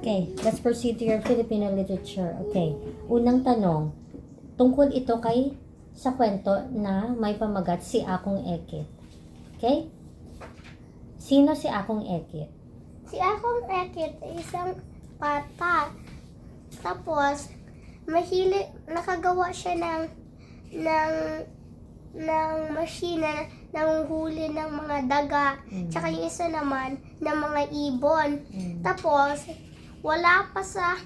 Okay, let's proceed to your Filipino literature. Okay, unang tanong. Tungkol ito kay sa kwento na may pamagat si Akong Ekit. Okay? Sino si Akong Ekit? Si Akong Ekit ay isang bata. Tapos, mahili, nakagawa siya ng, ng, ng machine na nanguhuli ng mga daga. Mm. Tsaka yung isa naman, ng mga ibon. Mm. Tapos, wala pa sa,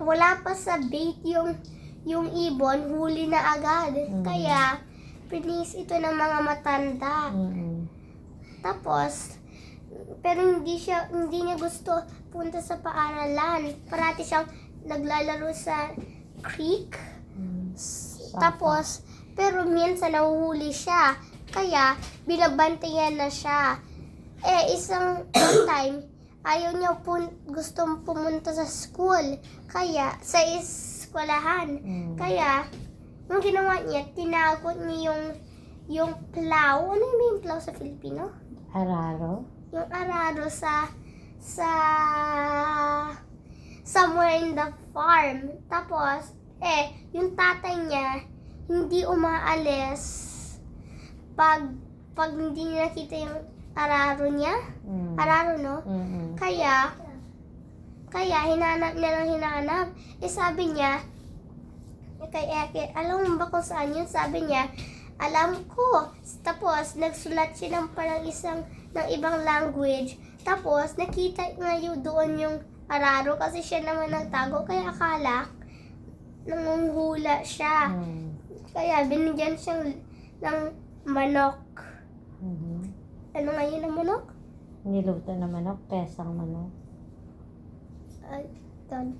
wala pa sa bait yung, yung ibon, huli na agad. Mm. Kaya, pinis ito ng mga matanda. Mm-mm. Tapos, pero hindi siya, hindi niya gusto punta sa paaralan. Parati siyang naglalaro sa creek. Mm. Tapos, pero minsan nahuhuli siya. Kaya, binabantayan na siya. Eh, isang time, ayaw niya pun- gustong pumunta sa school. Kaya, sa eskwelahan. Mm. Kaya, yung ginawa niya, tinagot niya yung yung plow. Ano yung plow sa Filipino? Araro? Yung araro sa sa somewhere in the farm. Tapos, eh, yung tatay niya hindi umaalis pag pag hindi niya nakita yung araro niya. Mm. Araro, no? Mm-mm. Kaya, kaya hinanap niya ng hinanap. Eh sabi niya, kay Eke, alam mo ba kung saan yun? Sabi niya, alam ko. Tapos, nagsulat siya ng parang isang, ng ibang language. Tapos, nakita nga yun doon yung araro kasi siya naman nagtago. Kaya akala, nangunghula siya. Mm. Kaya binigyan siyang ng manok. Mhm. Ano nga yun ang manok? Niluto na manok, pesang manok. Ay, done.